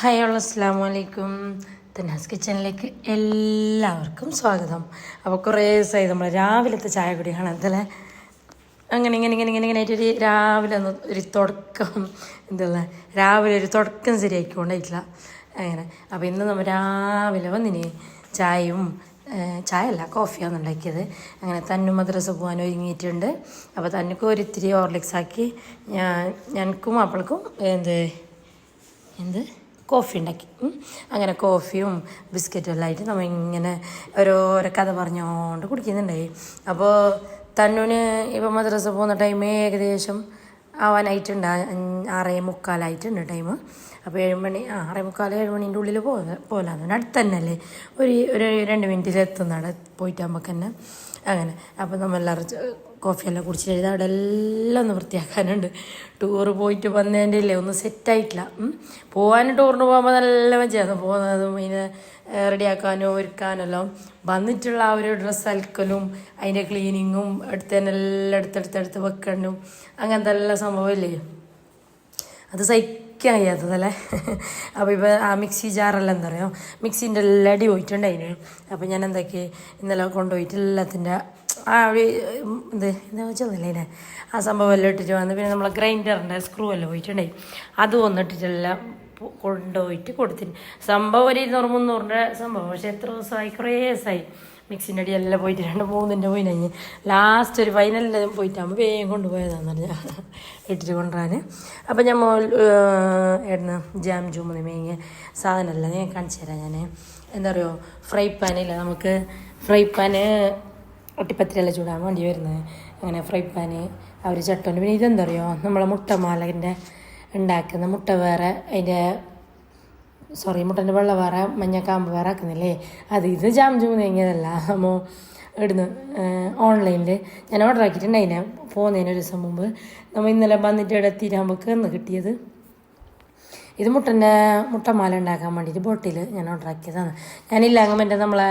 Hi all അസ്സാം വലൈക്കും തന്നാസ് കിച്ചണിലേക്ക് എല്ലാവർക്കും സ്വാഗതം. അപ്പോൾ കുറേ ദിവസമായി നമ്മൾ രാവിലത്തെ ചായ കുടിയാണ് എന്തല്ലേ അങ്ങനെ ഇങ്ങനെ ഇങ്ങനെ ഇങ്ങനെ ഇങ്ങനെ ആയിട്ടൊരു രാവിലെ ഒന്ന് ഒരു തുടക്കം എന്തല്ല രാവിലെ ഒരു തുടക്കം ശരിയാക്കിക്കൊണ്ടായിട്ടില്ല. അങ്ങനെ. അപ്പോൾ ഇന്ന് നമ്മൾ രാവിലെ വന്നിന് ചായയും ചായ അല്ല കോഫിയാണ് ഉണ്ടാക്കിയത്. അങ്ങനെ തന്നു മദ്രസ പോകാൻ ഒരുങ്ങിയിട്ടുണ്ട്. അപ്പോൾ തന്നുക്ക് ഒരിത്തിരി ഓർലിക്സ് ആക്കി ഞാൻ ഞങ്ങൾക്കും അപ്പൾക്കും എന്ത്? എന്ത്? കോഫി ഉണ്ടാക്കി. അങ്ങനെ കോഫിയും ബിസ്ക്കറ്റും എല്ലാം ആയിട്ട് നമ്മൾ ഇങ്ങനെ ഓരോരോ കഥ പറഞ്ഞുകൊണ്ട് കുടിക്കുന്നുണ്ടായി. അപ്പോൾ തന്നൂന് ഇപ്പം മദ്രസ പോകുന്ന ടൈം ഏകദേശം ആവാനായിട്ടുണ്ട്. ആറേ മുക്കാലായിട്ടുണ്ട് ടൈം അപ്പോൾ ഏഴ് മണി ആ ആറേ മുക്കാൽ ഏഴ് മണീന്റെ ഉള്ളിൽ പോകുന്ന പോലാന്ന് അടുത്ത് തന്നെ അല്ലേ? ഒരു ഒരു രണ്ട് മിനിറ്റിൽ എത്തുന്നതാണ് പോയിട്ടാകുമ്പോൾ തന്നെ അങ്ങനെ. അപ്പോൾ നമ്മളെല്ലാവരും കോഫിയെല്ലാം കുടിച്ചിട്ട് അവിടെ എല്ലാം ഒന്ന് വൃത്തിയാക്കാനുണ്ട്. ടൂറ് പോയിട്ട് വന്നതിന്റെ ഇല്ലേ ഒന്നും സെറ്റായിട്ടില്ല പോകാൻ ടൂറിന് പോകുമ്പോൾ നല്ല മജയാണ് പോകുന്നതും അതിനെ റെഡിയാക്കാനും ഒരുക്കാനെല്ലാം. വന്നിട്ടുള്ള ആ ഒരു ഡ്രസ്സ് അലക്കലും അതിന്റെ ക്ലീനിങ്ങും എടുത്ത് തന്നെ എല്ലാം എടുത്തെടുത്തെടുത്ത് വെക്കണ്ടും. അങ്ങനത്തെ എല്ലാ സംഭവമില്ലേ അത് സഹിക്കാൻ കഴിയാത്തതല്ലേ? അപ്പോൾ ഇപ്പോൾ ആ മിക്സി ജാറെല്ലാം എന്താ പറയുക മിക്സിന്റെ എല്ലാം അടി പോയിട്ടുണ്ട് അതിന്. അപ്പോൾ ഞാൻ എന്താക്കി ഇന്നലെ കൊണ്ടുപോയിട്ട് എല്ലാത്തിന്റെ ആ ഇത് എന്താ വെച്ചതല്ലേ ഇതിനെ ആ സംഭവം എല്ലാം ഇട്ടിട്ട് വന്ന് പിന്നെ നമ്മളെ ഗ്രൈൻഡറിന്റെ സ്ക്രൂ എല്ലാം പോയിട്ടുണ്ടായി അത് വന്നിട്ടിട്ടെല്ലാം കൊണ്ടുപോയിട്ട് കൊടുത്തിന്. സംഭവം ഒരു ഇരുന്നൂറ് മുന്നൂറിന്റെ സംഭവം. പക്ഷേ എത്ര ദിവസമായി? കുറേ ദിവസമായി. മിക്സിന്റെ അടി എല്ലാം പോയിട്ട് രണ്ട് മൂന്നിന്റെ പോയി കഴിഞ്ഞ് ലാസ്റ്റ് ഒരു ഫൈനലിൽ പോയിട്ടാകുമ്പോൾ വേഗം കൊണ്ടുപോയതാന്ന് പറഞ്ഞാൽ ഇട്ടിട്ട് കൊണ്ടുവരാൻ അപ്പം ഞാൻ മോൾ എവിടുന്ന് ജാം ജൂമെന്ന് മേങ്ങിയ സാധനമല്ല ഞാൻ കാണിച്ചു തരാം ഞാൻ എന്താ പറയുക ഫ്രൈ പാനില്ല നമുക്ക് ഫ്രൈ പാന് ഒട്ടിപ്പത്തിരല്ല ചൂടാൻ വേണ്ടി വരുന്നത്. അങ്ങനെ ഫ്രൈ പാന് ഒരു ചട്ടോണ്ട്. പിന്നെ ഇതെന്താ അറിയോ നമ്മളെ മുട്ടമാലകിന്റെ ഉണ്ടാക്കുന്ന മുട്ട വേറെ അതിന്റെ സോറി മുട്ടന്റെ വെള്ള വേറെ മഞ്ഞക്കാമ്പ് വേറെ ആക്കുന്നില്ലേ? അത് ഇത് ജാം തേങ്ങിയതല്ല. അമ്മോ ഇടുന്നു ഓൺലൈനിൽ ഞാൻ ഓർഡർ ആക്കിയിട്ടുണ്ടായിനെ പോകുന്നതിന് ഒരു ദിവസം മുമ്പ്. നമ്മൾ ഇന്നലെ വന്നിട്ട് ഇവിടെ എത്തിയിട്ടാകുമ്പോൾ കയറുന്ന് കിട്ടിയത് ഇത് മുട്ടന്റെ മുട്ടമാല ഉണ്ടാക്കാൻ വേണ്ടിയിട്ട് ബോട്ടിൽ ഞാൻ ഓർഡർ ആക്കിയതാണ്. ഞാനില്ല അങ്ങനെ നമ്മളെ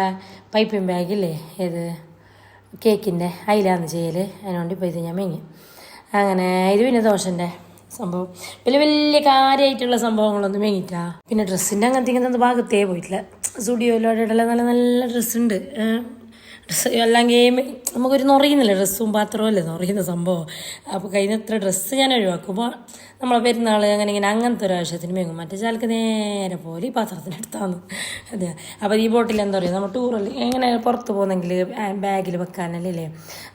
പൈപ്പിംഗ് ബാഗില്ലേ ഏത്? കേക്കിന്റെ അയിലാന്ന് ചെയ്യൽ അതിനോണ്ട് ഇപ്പോൾ ഇത് ഞാൻ മേങ്ങി അങ്ങനെ ഇത് പിന്നെ ദോശന്റെ സംഭവം. വലിയ വലിയ കാര്യമായിട്ടുള്ള സംഭവങ്ങളൊന്നും മേങ്ങിയിട്ടാ പിന്നെ ഡ്രസ്സിന്റെ അങ്ങനത്തെ ഇങ്ങനത്തെ ഭാഗത്തേ പോയിട്ടില്ല. സ്റ്റുഡിയോയിലോടെ നല്ല നല്ല ഡ്രസ്സ് ഉണ്ട് ഗെയിം നമുക്കൊരു നിറയുന്നില്ല? ഡ്രസ്സും പാത്രവും അല്ലേ? നിറയുന്ന സംഭവം. അപ്പോൾ കഴിഞ്ഞ ഇത്ര ഡ്രസ്സ് ഞാൻ ഒഴിവാക്കുമ്പോൾ നമ്മളെ പെരുന്നാൾ അങ്ങനെ ഇങ്ങനെ അങ്ങനത്തെ ഒരു ആവശ്യത്തിന് മേങ്ങും മറ്റേ ചാലക്ക് നേരെ പോലെ ഈ പാത്രത്തിന്റെ അടുത്താണ് അതെ. അപ്പോൾ ഈ ബോട്ടിൽ എന്താ പറയുക? നമ്മൾ ടൂറിൽ എങ്ങനെ പുറത്ത് പോകുന്നെങ്കിൽ ബാഗിൽ വെക്കാനല്ലേ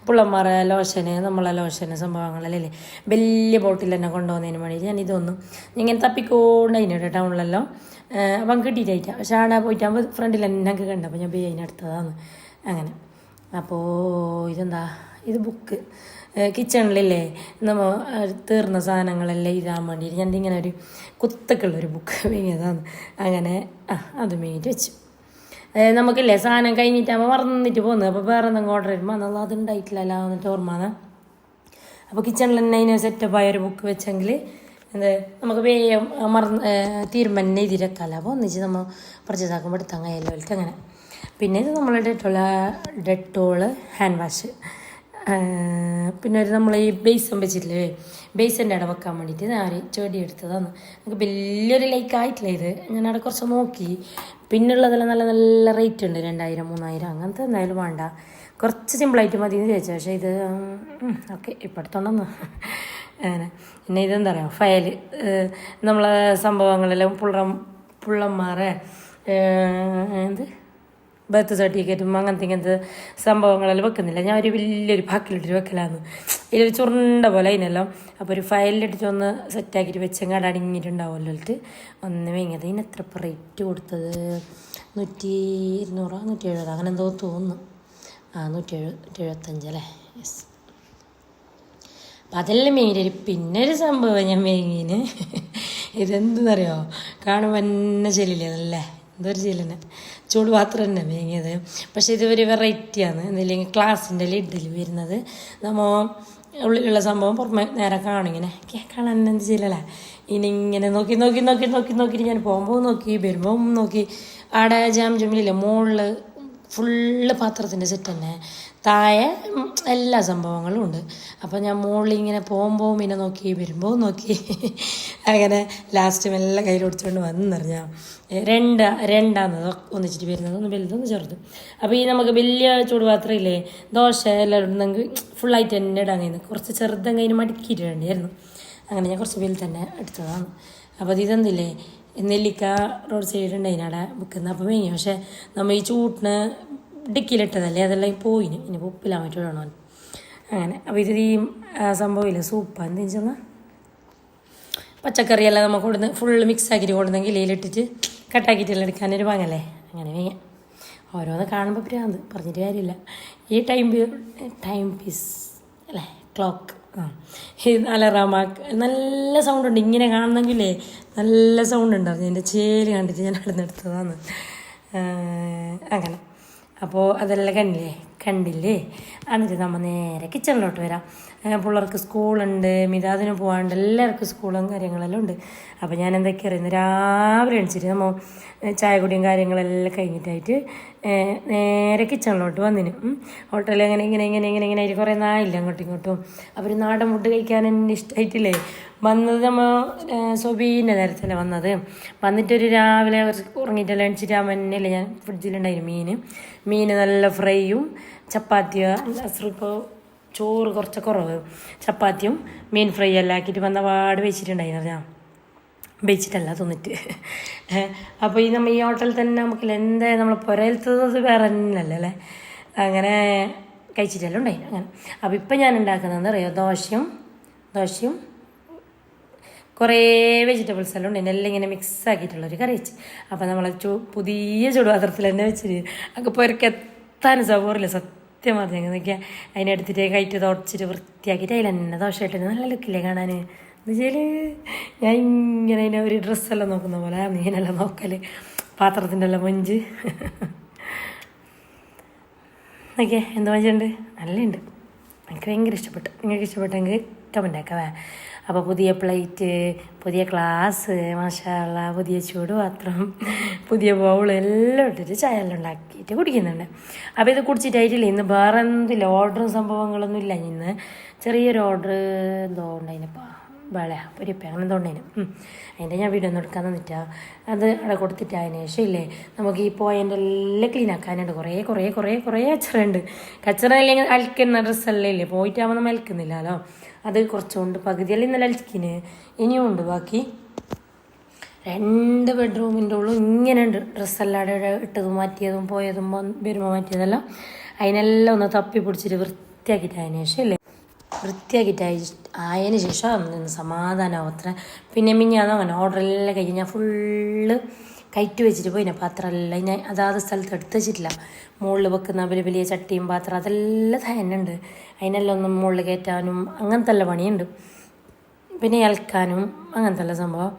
പുള്ളന്മാർ ലോഷന് നമ്മളെ ലോഷന് സംഭവങ്ങളല്ലേ വലിയ ബോട്ടിൽ തന്നെ കൊണ്ടുപോകുന്നതിന് വേണ്ടി ഞാൻ ഇതൊന്നും ഇങ്ങനെ തപ്പിക്കോണ്ട് അതിനുണ്ട് ടൗണിലെല്ലാം അപ്പം കിട്ടിയിട്ടായിട്ടാണ് പക്ഷേ ആടെ പോയിട്ടാകുമ്പോൾ ഫ്രണ്ടിൽ എന്നൊക്കെ കണ്ടപ്പോൾ ഞാൻ ബി അതിനടുത്തതാണ് അങ്ങനെ. അപ്പോൾ ഇതെന്താ? ഇത് ബുക്ക്. കിച്ചണിലില്ലേ? നമ്മൾ തീർന്ന സാധനങ്ങളെല്ലാം ഇതാൻ വേണ്ടിയിട്ട് ഞാൻ ഇങ്ങനെ ഒരു കുത്തക്കുള്ളൊരു ബുക്ക് വാങ്ങിയതാണ്. അങ്ങനെ ആ അത് മേടിച്ച് വെച്ചു. നമുക്കില്ലേ സാധനം കഴിഞ്ഞിട്ടാകുമ്പോൾ മറന്നിട്ട് പോകുന്നത് അപ്പോൾ വേറെ എന്തെങ്കിലും ഓർഡർ വരുമ്പോൾ എന്നാൽ അത് ഉണ്ടായിട്ടില്ലല്ലോ എന്നിട്ട് ഓർമ്മ അപ്പോൾ കിച്ചണിൽ തന്നെ അതിന് സെറ്റപ്പായ ഒരു ബുക്ക് വെച്ചെങ്കിൽ എന്ത് നമുക്ക് വേഗം മറന്ന് തീരുമാനം എഴുതിയിരക്കാമല്ലോ അപ്പോൾ ഒന്നിച്ച് നമ്മൾ പർച്ചേസ് ആക്കുമ്പോൾ എടുത്താൽ കഴിയല്ലോ അങ്ങനെ. പിന്നെ ഇത് നമ്മൾ ഡെറ്റോൾ ഡെറ്റോൾ ഹാൻഡ് വാഷ് പിന്നെ ഒരു നമ്മൾ ഈ ബേസൻ വെച്ചിട്ടില്ലേ? ബേസിന്റെ ഇട വെക്കാൻ വേണ്ടിയിട്ട് ഞാൻ ചെടി എടുത്തതാണ്. നമുക്ക് വലിയൊരു ലൈക്ക് ആയിട്ടില്ല ഇത്? ഞാൻ അവിടെ കുറച്ച് നോക്കി. പിന്നുള്ളതെല്ലാം നല്ല നല്ല റേറ്റ് ഉണ്ട്. രണ്ടായിരം മൂന്നായിരം. അങ്ങനത്തെ എന്തായാലും വേണ്ട. കുറച്ച് സിമ്പിളായിട്ട് മതി എന്ന് ചോദിച്ചു പക്ഷേ ഇത് ഓക്കെ ഇപ്പം അങ്ങനെ. പിന്നെ ഇതെന്താ പറയുക ഫയൽ നമ്മളെ സംഭവങ്ങളെല്ലാം പുള്ളം പുള്ളന്മാരെ എന്ത്? ബർത്ത് സർട്ടിഫിക്കറ്റും അങ്ങനത്തെ ഇങ്ങനത്തെ സംഭവങ്ങളെല്ലാം വെക്കുന്നില്ല. ഞാൻ ഒരു വലിയൊരു പാക്കിലിട്ടിട്ട് വെക്കലാന്ന്. ഇതിലൊരു ചുരുണ്ട പോലെ അതിനെല്ലാം അപ്പോൾ ഒരു ഫയലിലിട്ടിട്ട് ഒന്ന് സെറ്റാക്കിയിട്ട് വെച്ചങ്ങാട് അടങ്ങിയിട്ടുണ്ടാവുമല്ലോ എന്നിട്ട് ഒന്ന് വേങ്ങിയത്. ഇതിന് എത്ര റേറ്റ് കൊടുത്തത്? നൂറ്റി ഇരുന്നൂറോ? നൂറ്റി എഴുപതോ? അങ്ങനെ എന്തോ തോന്നുന്നു. ആ നൂറ്റി എഴു നൂറ്റി എഴുപത്തഞ്ച് അല്ലേ? യെസ് അപ്പം അതെല്ലാം മേങ്ങിയിട്ട് പിന്നെ ഒരു സംഭവം ഞാൻ മെയിൻ ഇതെന്തെന്നറിയോ? കാണുമ്പോൾ തന്നെ ചെല്ലില്ലേ അതല്ലേ? ചെല്ലിനെ ചൂട് പാത്രം തന്നെ വേങ്ങിയത്. പക്ഷേ ഇത് ഒരു വെറൈറ്റിയാണ്. എന്തെങ്കിലും ക്ലാസ്സിന്റെ ലിഡിൽ വരുന്നത്. നമ്മൾ ഉള്ളിലുള്ള സംഭവം പുറമെ നേരെ കാണും. ഇങ്ങനെ കാണാൻ എന്ത് ഇനി ഇങ്ങനെ നോക്കി നോക്കി നോക്കി നോക്കി നോക്കിയിട്ട് ഞാൻ പോകുമ്പോൾ നോക്കി വരുമ്പോൾ നോക്കി. ആടെ ജാം ജുമിലില്ല മുകളിൽ ഫുള്ള് പാത്രത്തിന്റെ സെറ്റ് തന്നെ താഴെ എല്ലാ സംഭവങ്ങളും ഉണ്ട്. അപ്പോൾ ഞാൻ മുകളിൽ ഇങ്ങനെ പോകുമ്പോൾ പിന്നെ നോക്കി വരുമ്പോൾ നോക്കി. അങ്ങനെ ലാസ്റ്റ് മെല്ലെ കയ്യിൽ കൊടുത്തുകൊണ്ട് വന്നറിഞ്ഞാൽ രണ്ട് രണ്ടാന്നത് ഒന്നിച്ചിട്ട് വരുന്നത് ഒന്ന് വലുതൊന്ന് ചെറുത്. അപ്പോൾ ഈ നമുക്ക് വലിയ ചൂടുപാത്രം ഇല്ലേ ദോശ എല്ലാം ഉണ്ടെങ്കിൽ ഫുള്ളായിട്ട് തന്നെ ഇടാൻ കഴിയുന്നത്. കുറച്ച് ചെറുതും കഴിഞ്ഞ് മടക്കിയിട്ട് വേണ്ടിയായിരുന്നു. അങ്ങനെ ഞാൻ കുറച്ച് വലുത് തന്നെ എടുത്തതാണ്. അപ്പോൾ ഇതെന്തില്ലേ നെല്ലിക്ക റോഡ് സൈഡ് ഉണ്ടായിന് അവിടെ വിൽക്കുന്നത് അപ്പോൾ വേങ്ങി പക്ഷേ നമ്മൾ ഈ ചൂട്ടിന് ഡിക്കിയിലിട്ടതല്ലേ അതെല്ലാം പോയിന്. ഇനി ഉപ്പിലാൻ പറ്റുള്ളൂ അങ്ങനെ. അപ്പോൾ ഇത് ഈ സംഭവമില്ല സൂപ്പാണ് എന്തെന്ന് വെച്ചാൽ പച്ചക്കറിയെല്ലാം നമുക്ക് കൊടുന്ന് ഫുള്ള് മിക്സ് ആക്കിയിട്ട് കൊടുന്നെങ്കിൽ ഇലയിലിട്ടിട്ട് കട്ടാക്കിയിട്ടെല്ലാം എടുക്കാനൊരു വാങ്ങല്ലേ അങ്ങനെ വേഗം ഓരോന്ന് കാണുമ്പോൾ ഭ്രാന്ത് പറഞ്ഞിട്ട് കാര്യമില്ല. ഈ ടൈം ടൈം പീസ് അല്ലേ? ക്ലോക്ക് ആ. അലറാമാക്ക് നല്ല സൗണ്ട് ഉണ്ട്. ഇങ്ങനെ കാണുന്നെങ്കിലേ നല്ല സൗണ്ട് ഉണ്ടായിരുന്നു. എന്റെ ചേൽ കണ്ടിട്ട് ഞാൻ അവിടെ നിന്ന് എടുത്തതാണ് അങ്ങനെ. അപ്പോൾ അതെല്ലാം കണ്ടില്ലേ? കണ്ടില്ലേ? എന്നിട്ട് നമ്മൾ നേരെ കിച്ചണിലോട്ട് വരാം. പിള്ളേർക്ക് സ്കൂളുണ്ട് മിതാദിന് പോകാണ്ട് എല്ലാവർക്കും സ്കൂളും കാര്യങ്ങളെല്ലാം ഉണ്ട്. അപ്പോൾ ഞാൻ എന്തൊക്കെ അറിയുന്നത് രാവിലെ എണിച്ചിട്ട് നമ്മൾ ചായ കുടിയും കാര്യങ്ങളെല്ലാം കഴിഞ്ഞിട്ടായിട്ട് നേരെ കിച്ചണിലോട്ട് വന്നിന്. ഹോട്ടലിൽ അങ്ങനെ ഇങ്ങനെ ഇങ്ങനെ ഇങ്ങനെ ഇങ്ങനെ ആയിട്ട് കുറേ നായില്ല അങ്ങോട്ടും ഇങ്ങോട്ടും. അവർ നാടൻ ഫുഡ് കഴിക്കാൻ എന്നെ ഇഷ്ടമായിട്ടില്ലേ വന്നത് നമ്മൾ സൊബീന്റെ നേരത്തല്ലേ വന്നത്. വന്നിട്ടൊരു രാവിലെ ഉറങ്ങിയിട്ടെല്ലാം എണിച്ചിട്ട് ആ മഞ്ഞല്ലേ ഞാൻ ഫ്രിഡ്ജിലുണ്ടായിരുന്നു മീൻ മീൻ നല്ല ഫ്രൈയും ചപ്പാത്തിയോ ഇപ്പോൾ ചോറ് കുറച്ച് കുറവ്. ചപ്പാത്തിയും മീൻ ഫ്രൈ എല്ലാം ആക്കിയിട്ട് വന്ന പാട് വെച്ചിട്ടുണ്ടായിരുന്നു ഞാൻ വെച്ചിട്ടല്ല തിന്നിട്ട്. അപ്പോൾ ഈ നമ്മൾ ഈ ഹോട്ടലിൽ തന്നെ നമുക്ക് എന്താ നമ്മൾ പുരയിലത്തത് വേറെ തന്നെയല്ലേ അങ്ങനെ കഴിച്ചിട്ടെല്ലാം ഉണ്ടായി അങ്ങനെ. അപ്പോൾ ഇപ്പം ഞാൻ ഉണ്ടാക്കുന്നത് അറിയാം? ദോശയും ദോശയും കുറേ വെജിറ്റബിൾസ് എല്ലാം ഉണ്ട് എല്ലാം ഇങ്ങനെ മിക്സ് ആക്കിയിട്ടുള്ളൊരു കറി വെച്ച്. അപ്പോൾ നമ്മൾ ചു പുതിയ ചൂടുപാത്രത്തിൽ തന്നെ വെച്ചിട്ട് അങ്ങ് പൊരക്കെത്താൻ സവറില്ല സൗകര്യമില്ല സത്യം പറഞ്ഞു നോക്കിയാൽ അതിനെടുത്തിട്ട് കയറ്റി തുടച്ചിട്ട് വൃത്തിയാക്കിയിട്ട് അതിൽ തന്നെ ദോഷമായിട്ട് നല്ല ലുക്കില്ലേ കാണാൻ എന്ന് വെച്ചാൽ ഞാൻ ഇങ്ങനെ അതിനെ ഒരു ഡ്രസ്സെല്ലാം നോക്കുന്ന പോലെ മീനെല്ലാം നോക്കൽ പാത്രത്തിന്റെ എല്ലാം മൊഞ്ച്. നോക്കിയേ എന്ത് മഞ്ചുണ്ട് നല്ലുണ്ട് എനിക്ക് ഭയങ്കര ഇഷ്ടപ്പെട്ടു. നിങ്ങൾക്ക് ഇഷ്ടപ്പെട്ടെങ്കിൽ കമന്റ് ആക്കാവേ അപ്പോൾ പുതിയ പ്ലേറ്റ് പുതിയ ഗ്ലാസ് മസാല പുതിയ ചൂടുപാത്രം പുതിയ ബൗൾ എല്ലാം ഇട്ടിട്ട് ചായ എല്ലാം ഉണ്ടാക്കിയിട്ട് കുടിക്കുന്നുണ്ട്. അപ്പോൾ ഇത് കുടിച്ചിട്ടായിട്ടില്ല ഇന്ന് വേറെ എന്തില്ല ഓർഡറും സംഭവങ്ങളൊന്നും ഇല്ല. ഇന്ന് ചെറിയൊരു ഓർഡർ എന്തോ ഉണ്ടായിനപ്പാ വേള പൊരിപ്പ അങ്ങനെ എന്തോണ്ടേനും അതിന്റെ ഞാൻ വീഡിയോ ഒന്നും എടുക്കാൻ തന്നിട്ടാ. അത് അവിടെ കൊടുത്തിട്ട് അതിന് ശേഷം ഇല്ലേ നമുക്ക് ഈ പോയിന്റെ എല്ലാം ക്ലീൻ ആക്കാനുണ്ട്. കുറേ കുറേ കുറേ കുറേ കച്ചറുണ്ട് കച്ചറ അല്ലെങ്കിൽ അലക്കുന്ന ഡ്രസ്സല്ലേ ഇല്ലേ? പോയിട്ടാകുമ്പോൾ നമ്മൾ അലക്കുന്നില്ലല്ലോ അത് കുറച്ചുകൊണ്ട് പകുതിയല്ല ഇന്നലെ അലക്കിന് ഇനിയും ഉണ്ട് ബാക്കി. രണ്ട് ബെഡ്റൂമിന്റെ ഉള്ളും ഇങ്ങനെ ഉണ്ട്. ഡ്രസ്സെല്ലാം ഇട്ടതും മാറ്റിയതും പോയതും വരുമ്പോൾ മാറ്റിയതെല്ലാം അതിനെല്ലാം ഒന്ന് തപ്പി പിടിച്ചിട്ട് വൃത്തിയാക്കിയിട്ട് അതിന് ശേഷം അല്ലേ? വൃത്തിയാക്കിയിട്ട് ആയതിനു ശേഷം നിന്ന് സമാധാനമാവും അത്ര പിന്നെ മിഞ്ഞാന്ന് അങ്ങനെ ഓർഡറെല്ലാം കഴിഞ്ഞ് ഞാൻ ഫുള്ള് കയറ്റി വെച്ചിട്ട് പോയിനെ പാത്രമെല്ലാം ഞാൻ അതാത് സ്ഥലത്ത് എടുത്ത് വെച്ചിട്ടില്ല. മുകളിൽ വെക്കുന്ന വലിയ വലിയ ചട്ടിയും പാത്രം അതെല്ലാം തന്നെ അതിനെല്ലാം ഒന്നും മുകളിൽ കയറ്റാനും അങ്ങനത്തെ എല്ലാം പണിയുണ്ട്. പിന്നെ ഇളക്കാനും അങ്ങനത്തെ ഉള്ള സംഭവം.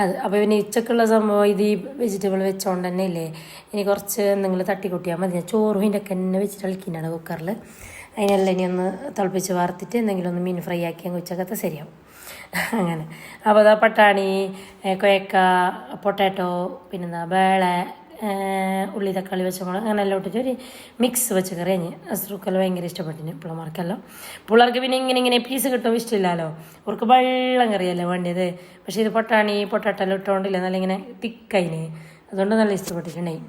അത് അപ്പോൾ പിന്നെ ഉച്ചക്കുള്ള സംഭവം ഇത് ഈ വെജിറ്റബിൾ വെച്ചോണ്ട് തന്നെ ഇല്ലേ? ഇനി കുറച്ച് എന്തെങ്കിലും തട്ടിക്കൂട്ടിയാൽ മതി. ഞാൻ ചോറും ഇതിന്റെ ഒക്കെ തന്നെ വെച്ചിട്ട് ഇളക്കിയിട്ടാണ് കുക്കറിൽ അതിനെല്ലാം ഇനി ഒന്ന് തിളപ്പിച്ച് വാർത്തിട്ട് എന്തെങ്കിലും ഒന്ന് മീൻ ഫ്രൈ ആക്കിയാൽ ഉച്ചക്കത്തെ ശരിയാവും. അങ്ങനെ. അപ്പോൾ അതാ പട്ടാണി കൊയക്ക പൊട്ടാറ്റോ പിന്നെന്താ വേള ഉള്ളി തക്കാളി പച്ചമുളക് അങ്ങനെ എല്ലാം ഇട്ടിട്ട് ഒരു മിക്സ് വെച്ച് കറി കഴിഞ്ഞ്. അസുഖക്കെല്ലാം ഭയങ്കര ഇഷ്ടപ്പെട്ടിന് പിള്ളമാർക്കെല്ലാം. പിള്ളേർക്ക് പിന്നെ ഇങ്ങനെ ഇങ്ങനെ പീസ് കിട്ടുമ്പോൾ ഇഷ്ടമില്ലല്ലോ അവർക്ക് വെള്ളം കറിയല്ലേ വേണ്ടിയത്. പക്ഷേ ഇത് പൊട്ടാണി പൊട്ടാട്ടെല്ലാം ഇട്ടുകൊണ്ടില്ല നല്ല ഇങ്ങനെ തിക്കയിന്. അതുകൊണ്ട് നല്ല ഇഷ്ടപ്പെട്ടിട്ടുണ്ടായി.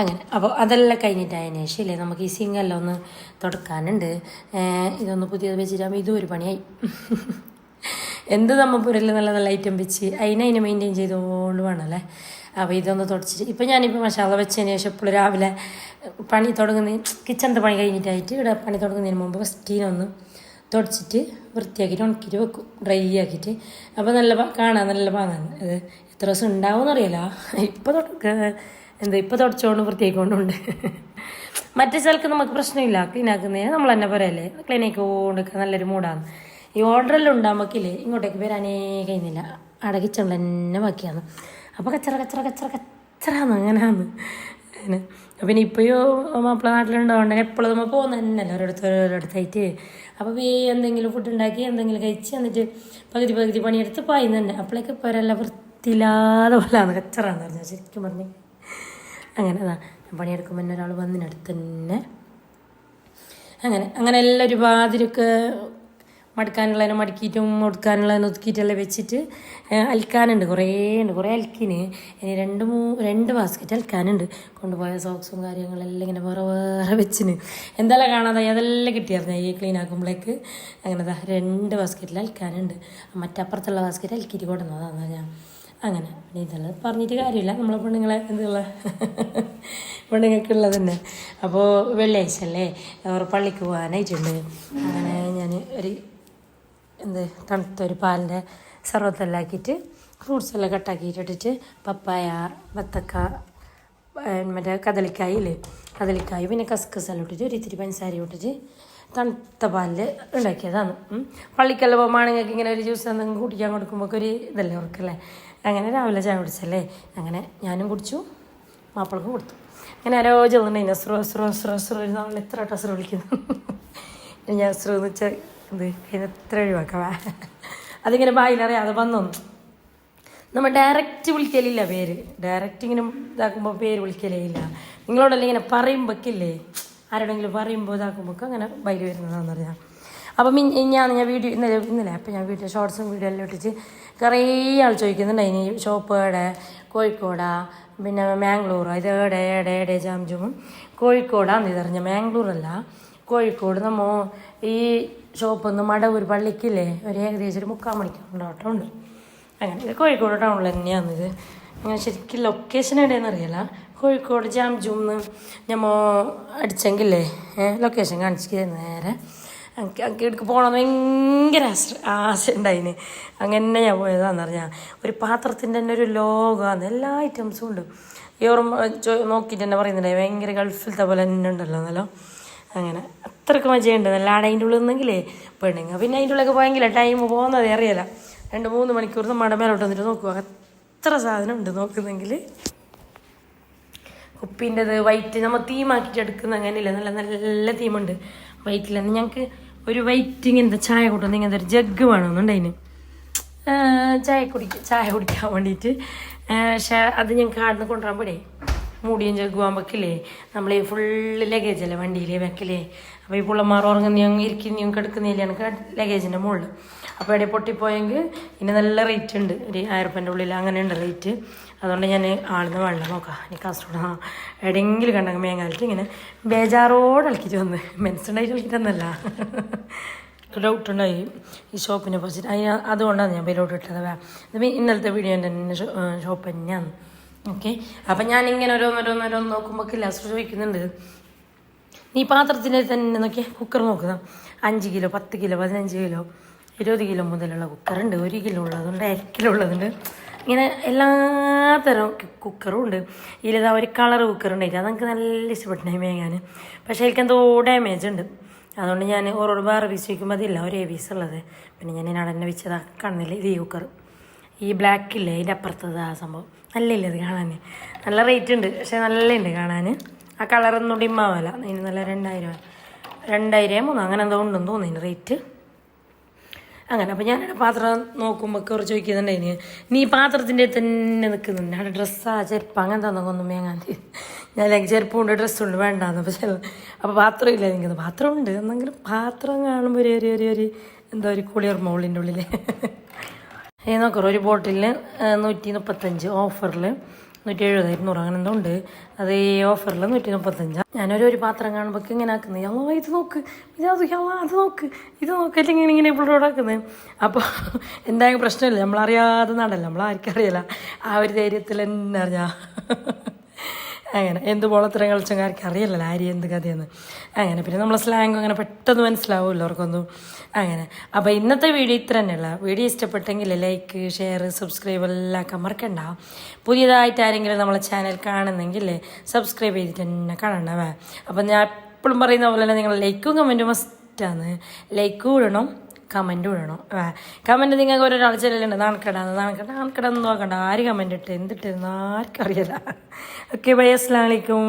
അങ്ങനെ. അപ്പോൾ അതെല്ലാം കഴിഞ്ഞിട്ടായതിനു ശേഷം ഇല്ലേ നമുക്ക് ഈ സിങ്ങെല്ലാം ഒന്ന് തുടക്കാനുണ്ട്. ഇതൊന്ന് പുതിയത് വെച്ചിട്ടാകുമ്പോൾ ഇതും ഒരു പണിയായി. എന്ത് നമ്മൾ പുരയിൽ നല്ല നല്ല ഐറ്റം വെച്ച് അതിനെ അതിനെ മെയിന്റെയിൻ ചെയ്തുകൊണ്ട് വേണമല്ലേ അപ്പോൾ ഇതൊന്ന് തുടച്ചിട്ട് ഇപ്പം ഞാനിപ്പോൾ മസാല വെച്ചതിന് ശേഷം ഇപ്പോൾ രാവിലെ പണി തുടങ്ങുന്ന കിച്ചണിന്റെ പണി കഴിഞ്ഞിട്ടായിട്ട് ഇവിടെ പണി തുടങ്ങുന്നതിന് മുമ്പ് ഫസ്റ്റീനൊന്ന് തുടച്ചിട്ട് വൃത്തിയാക്കിയിട്ട് ഉണക്കിയിട്ട് വെക്കും. ഡ്രൈ ആക്കിയിട്ട്. അപ്പോൾ നല്ല കാണാൻ നല്ല പാങ്ങാൻ അത് എത്ര ദിവസം ഉണ്ടാവും അറിയില്ല. ഇപ്പോൾ എന്താ ഇപ്പോൾ തുടച്ചുകൊണ്ട് വൃത്തിയാക്കിക്കൊണ്ടുണ്ട്. മറ്റേ സ്ഥലത്ത് നമുക്ക് പ്രശ്നമില്ല. ക്ലീൻ ആക്കുന്നതിന് നമ്മൾ തന്നെ പറയല്ലേ? ക്ലീൻ കൊണ്ടൊക്കെ നല്ലൊരു മൂടാണ് ഈ ഓർഡറെല്ലാം ഉണ്ടാകുമ്പോക്കില്ലേ ഇങ്ങോട്ടേക്ക് വരാനേ കഴിയുന്നില്ല അവിടെ അടകിച്ചുള്ള തന്നെ ബാക്കിയാണ്. അപ്പോൾ കച്ചറ കച്ചറ കച്ചറ കച്ചറാന്ന് അങ്ങനെയാണ് അങ്ങനെ. പിന്നെ ഇപ്പോഴോ മാപ്പിള നാട്ടിലുണ്ടാവുകൊണ്ട് എപ്പോഴും നമ്മൾ പോകുന്ന തന്നെയല്ല ഒരിടത്ത് ഒരിടത്തായിട്ട് അപ്പോൾ വേ എന്തെങ്കിലും ഫുഡ് ഉണ്ടാക്കി എന്തെങ്കിലും കഴിച്ച് എന്നിട്ട് പകുതി പകുതി പണിയെടുത്ത് പായുന്ന തന്നെ അപ്പോഴേക്ക് ഇപ്പോഴെല്ലാം വൃത്തിയില്ലാതെ പോലാണ്. കച്ചറാന്ന് പറഞ്ഞാൽ ശരിക്കും പറഞ്ഞു. അങ്ങനെ അതാ. പണിയെടുക്കുമ്പോൾ തന്നെ ഒരാൾ വന്നിനടുത്ത് തന്നെ അങ്ങനെ. അങ്ങനെ എല്ലാം ഒരുമാതിരിയൊക്കെ മടുക്കാനുള്ളതിനെ മടുക്കിയിട്ടും ഒടുക്കാനുള്ളതിനെ ഒതുക്കിയിട്ടെല്ലാം വെച്ചിട്ട് അൽക്കാനുണ്ട്. കുറേ ഉണ്ട്. കുറേ അൽക്കിന്. ഇനി രണ്ട് മൂ രണ്ട് ബാസ്ക്കറ്റ് അൽക്കാനുണ്ട്. കൊണ്ടുപോയ സോക്സും കാര്യങ്ങളെല്ലാം ഇങ്ങനെ വേറെ വേറെ വെച്ചിന്. എന്തെല്ലാം കാണാതെ അതെല്ലാം കിട്ടിയായിരുന്നു. ഈ ക്ലീൻ ആക്കുമ്പോഴേക്ക്. അങ്ങനെ രണ്ട് ബാസ്ക്കറ്റിൽ അൽക്കാനുണ്ട്. മറ്റപ്പുറത്തുള്ള ബാസ്ക്കറ്റ് അൽക്കിരി കൊടുന്നതാണ് ഞാൻ അങ്ങനെ. പിന്നെ ഇതെല്ലാം പറഞ്ഞിട്ട് കാര്യമില്ല. നമ്മളെ പെണ്ണുങ്ങളെ എന്തുള്ള പെണ്ണുങ്ങൾക്കുള്ളത് തന്നെ. അപ്പോൾ വെള്ളിയാഴ്ച അല്ലേ? അവർ പള്ളിക്ക് പോകാനായിട്ടുണ്ട്. അങ്ങനെ ഞാൻ ഒരു എന്ത് തണുത്ത ഒരു പാലിന്റെ സർവത്തെല്ലാം ആക്കിയിട്ട് ഫ്രൂട്ട്സ് എല്ലാം കട്ടാക്കിയിട്ട് പപ്പായ വത്തക്ക മറ്റേ കദളിക്കായി ഇല്ലേ? കദളിക്കായി പിന്നെ കസ്കസ് എല്ലാം ഇട്ടിട്ട് ഒരു ഇത്തിരി പഞ്ചസാര ഇട്ടിട്ട് തണുത്ത പാലിൽ ഉണ്ടാക്കിയതാണ്. പള്ളിക്കെല്ലാം പോകുമ്പോൾ ആണുങ്ങൾക്ക് ഇങ്ങനെ ഒരു ജ്യൂസ് എന്തെങ്കിലും കുടിക്കാൻ കൊടുക്കുമ്പോൾ ഒരു ഇതല്ലേ ഓർക്കല്ലേ അങ്ങനെ രാവിലെ ചായ കുടിച്ചല്ലേ? അങ്ങനെ ഞാനും കുടിച്ചു മാപ്പിളക്കും കൊടുത്തു. അങ്ങനെ ആരോ ചെന്നിട്ടുണ്ടെങ്കിൽ സ്രോ സ്രോ സ്രോ സ്രോ നമ്മൾ എത്ര വട്ടം സ്രോ വിളിക്കുന്നു. ഞാൻ സ്രോ എന്ന് വെച്ചാൽ എന്ത് എത്ര ഒഴിവാക്കാം. അതിങ്ങനെ വായിലറിയാതെ വന്നൊന്നു നമ്മൾ ഡയറക്റ്റ് വിളിക്കലില്ല പേര്. ഡയറക്റ്റ് ഇങ്ങനെ ഇതാക്കുമ്പോൾ പേര് വിളിക്കലേ ഇല്ല. നിങ്ങളോടല്ല ഇങ്ങനെ പറയുമ്പോഴേക്കില്ലേ ആരോടെങ്കിലും പറയുമ്പോൾ ഇതാക്കുമ്പോൾ അങ്ങനെ ബൈൽ വരുന്നതാണെന്ന് അറിയാം അപ്പം ഞാൻ ഞാൻ വീഡിയോ ഇന്നലെ ഇന്നലെ അപ്പം ഞാൻ വീഡിയോ ഷോർട്സും വീഡിയോ എല്ലാം ഇട്ടിച്ച് കുറേ ആൾ ചോദിക്കുന്നുണ്ട്. ഇനി ഷോപ്പ് എവിടെ? കോഴിക്കോടാ? പിന്നെ മാംഗ്ലൂർ. ഇത് എവിടെ? എവിടെ? എവിടെ? ജാംജുമും കോഴിക്കോടാന്ന് ഇതറിഞ്ഞ മാംഗ്ലൂരല്ല കോഴിക്കോട് നമ്മ ഈ ഷോപ്പിൽ നിന്ന് മടവൂർ പള്ളിക്കില്ലേ? ഒരു ഏകദേശം ഒരു മുക്കാൽ മണിക്കൂറിന്റെ ഓട്ടം ഉണ്ട് അങ്ങനെ ഇത് കോഴിക്കോട് ടൗണിൽ തന്നെയാണ് ഇത്. അങ്ങനെ ശരിക്കും ലൊക്കേഷൻ എവിടെയെന്ന് അറിയില്ല. കോഴിക്കോട് ജാം ജൂന്ന് ഞമ്മ അടിച്ചെങ്കിലേ ലൊക്കേഷൻ കാണിച്ചിട്ട് നേരെ. എനിക്ക് എനിക്ക് ഇടയ്ക്ക് പോകണമെന്ന് ഭയങ്കര ആശ ആശ ഉണ്ടായിന്. അങ്ങനെ ഞാൻ പോയതാന്ന് പറഞ്ഞാൽ ഒരു പാത്രത്തിന്റെ തന്നെ ഒരു ലോകമാണ് എല്ലാ ഐറ്റംസും ഉണ്ട്. ഈ ഓർമ്മ നോക്കിയിട്ട് തന്നെ പറയുന്നുണ്ടായി. ഭയങ്കര ഗൾഫിലത്തെ പോലെ തന്നെ ഉണ്ടല്ലോ എന്നല്ലോ. അങ്ങനെ. അത്രയ്ക്ക് മജയുണ്ട്. നല്ല ആടെ അതിന്റെ ഉള്ളിൽ നിന്നെങ്കിലേ പെണ്ണുങ്ങ. പിന്നെ അതിന്റെ ഉള്ളിലൊക്കെ പോയെങ്കിൽ ടൈം പോകുന്നത് അറിയില്ല. രണ്ട് മൂന്ന് മണിക്കൂർ നമ്മുടെ മേലോട്ട് വന്നിട്ട് നോക്കുക. എത്ര സാധനം ഉണ്ട് നോക്കുന്നെങ്കിൽ ഉപ്പിന്റെത് വൈറ്റ് നമ്മൾ തീമാക്കിയിട്ട് എടുക്കുന്ന അങ്ങനെയില്ല? നല്ല നല്ല തീമുണ്ട് വൈറ്റിൽ തന്നെ ഞങ്ങൾക്ക് ഒരു വൈറ്റ് ഇങ്ങനത്തെ ചായ കൂട്ടുന്ന ഇങ്ങനത്തെ ഒരു ജഗ് വേണമെന്നുണ്ടതിന് ചായ കുടിക്കുക ചായ കുടിക്കാൻ വേണ്ടിയിട്ട്. പക്ഷേ അത് ഞങ്ങൾക്ക് ആടുന്ന് കൊണ്ടുവരാൻ പേടേ മൂടിയും ചെകുവാൻ വെക്കില്ലേ നമ്മൾ ഫുള്ള് ലഗേജല്ലേ വണ്ടിയിൽ വെക്കില്ലേ അപ്പോൾ ഈ പുള്ളന്മാർ ഉറങ്ങുന്നയും ഇരിക്കുന്നയും കിടക്കുന്നില്ല എനിക്ക് ലഗേജിന്റെ മുകളിൽ അപ്പോൾ എവിടെ പൊട്ടിപ്പോയെങ്കിൽ ഇനി നല്ല റേറ്റ് ഉണ്ട്. ഒരു ആയിരം റുപ്യന്റെ ഉള്ളിൽ അങ്ങനെയുണ്ട് റേറ്റ് അതുകൊണ്ട് ഞാൻ ആളിന്ന് വെള്ളം നോക്കാം. എനിക്ക് കാസർഗോഡ് ആ എവിടെയെങ്കിലും കണ്ടെങ്കിൽ മേങ്ങാലിട്ട് ഇങ്ങനെ ബേജാറോട് കളിക്കിട്ട് വന്ന്. മനസ്സുണ്ടായിട്ട് കളിക്കിട്ടെന്നല്ല ഡൗട്ട് ഉണ്ടായി. ഈ ഷോപ്പിനെ കുറിച്ചിട്ട്. അതിന് അതുകൊണ്ടാണ് ഞാൻ പേരോട്ട് ഇട്ടത്. ഇന്നലത്തെ വീഡിയോ തന്നെ ഷോപ്പ് തന്നെയാണ്. ഓക്കെ? അപ്പം ഞാൻ ഇങ്ങനെ ഓരോന്നോരോന്നോരോന്ന് നോക്കുമ്പോൾ ലാസ്റ്റ് ചോദിക്കുന്നുണ്ട്. നീ പാത്രത്തിന്റെ തന്നെ നോക്കിയേ? കുക്കർ നോക്കുക അഞ്ച് കിലോ പത്ത് കിലോ പതിനഞ്ച് കിലോ ഇരുപത് കിലോ മുതലുള്ള കുക്കറുണ്ട് ഒരു കിലോ ഉള്ളതുണ്ട് അര കിലോ ഉള്ളതുണ്ട്. ഇങ്ങനെ എല്ലാ കുക്കറും ഉണ്ട്. ഇതിലിതാ ഒരു കളർ കുക്കർ ഉണ്ടായിട്ട് അതെനിക്ക് നല്ല ഇഷ്ടപ്പെട്ടു മേങ്ങാൻ പക്ഷേ എനിക്ക് എന്തോ ഡാമേജ് ഉണ്ട്. അതുകൊണ്ട് ഞാൻ ഓരോട് വേറെ പീസ് വയ്ക്കുമ്പോൾ അതില്ല. ഒരേ പീസ് ഉള്ളത്. പിന്നെ ഞാൻ ഇതിനവിടെ തന്നെ വെച്ചതാ. കാണുന്നില്ല? ഇത് ഈ കുക്കർ ഈ ബ്ലാക്ക് ഇല്ലേ അതിന്റെ അപ്പുറത്തത് ആ സംഭവം. നല്ല അത് കാണാൻ നല്ല റേറ്റ് ഉണ്ട് പക്ഷേ നല്ല ഉണ്ട് കാണാൻ ആ കളറൊന്നും ഡിമ്മാവല്ല അതിന് നല്ല രണ്ടായിരം രണ്ടായിരം മൂന്ന് അങ്ങനെ എന്തോ ഉണ്ടെന്ന് തോന്നുന്നു റേറ്റ് അങ്ങനെ അപ്പം ഞാനവിടെ പാത്രം നോക്കുമ്പോൾ കുറച്ച് ചോദിക്കുന്നുണ്ടായിന് നീ പാത്രത്തിന്റെ തന്നെ നിൽക്കുന്നുണ്ട്. അവിടെ ഡ്രസ്സാ ചെരുപ്പ് അങ്ങനത്തെ ഒന്നും മേങ്ങാൻ. ഞാൻ അല്ലെങ്കിൽ ചെരുപ്പുണ്ട് ഡ്രസ്സുണ്ട് വേണ്ടാന്ന്. പക്ഷേ അപ്പോൾ പാത്രം ഇല്ല പാത്രം ഉണ്ട്. എന്നെങ്കിലും പാത്രം കാണുമ്പോൾ ഒരു ഒരു ഒരു എന്താ ഒരു കുളിയർമ്മ ഉള്ളിന്റെ ഉള്ളിൽ ഏ നോക്കറ ഒരു ബോട്ടിലിന് നൂറ്റി മുപ്പത്തഞ്ച് ഓഫറിൽ നൂറ്റി എഴുപത് ഇരുന്നൂറ് അങ്ങനെ എന്തോ ഉണ്ട്. അത് ഈ ഓഫറിൽ നൂറ്റി മുപ്പത്തഞ്ചാണ് ഞാനൊരു ഒരു പാത്രം കാണുമ്പോൾ ഇങ്ങനെ ആക്കുന്നത് അല്ലോ ഇത് നോക്ക് ഇത് അത് നോക്ക് ഇത് നോക്ക്. അല്ലെങ്കിൽ ഇങ്ങനെ ഇങ്ങനെ ഇപ്പോഴും ആക്കുന്നത് അപ്പോൾ എന്തായാലും പ്രശ്നമില്ല. നമ്മളറിയാതെ നടല്ല? നമ്മളാർക്കറിയില്ല ആ ഒരു ധൈര്യത്തിൽ തന്നെ അങ്ങനെ എന്ത് പോളത്തരം കളിച്ചങ്ങാർക്ക് അറിയില്ലല്ലോ ആര് എന്ത് കഥയെന്ന്. അങ്ങനെ പിന്നെ നമ്മളെ സ്ലാങ് അങ്ങനെ പെട്ടെന്ന് മനസ്സിലാവുമല്ലോ അവർക്കൊന്നും അങ്ങനെ അപ്പോൾ ഇന്നത്തെ വീഡിയോ ഇത്ര തന്നെയുള്ള വീഡിയോ ഇഷ്ടപ്പെട്ടെങ്കിൽ ലൈക്ക് ഷെയർ സബ്സ്ക്രൈബ് എല്ലാം ഒക്കെ മറക്കണ്ട. പുതിയതായിട്ട് ആരെങ്കിലും നമ്മളെ ചാനൽ കാണുന്നെങ്കിൽ സബ്സ്ക്രൈബ് ചെയ്തിട്ട് തന്നെ കാണണ്ടവേ അപ്പം ഞാൻ എപ്പോഴും പറയുന്ന പോലെ തന്നെ നിങ്ങൾ ലൈക്കും കമന്റും മസ്റ്റാണ് ലൈക്കും ഇടണം കമന്റും ഇടണം. കമന്റ് നിങ്ങൾക്ക് ഓരോരാൾ ചെല്ലുന്നുണ്ട് നാണക്കടാന്ന് നാണക്കട നാണക്കട എന്ന് നോക്കണ്ട. ആര് കമന്റ് ഇട്ട് എന്തിട്ടിരുന്നു ആർക്കറിയില്ല. ഓക്കെ ബൈ അസ്സാം വലൈക്കും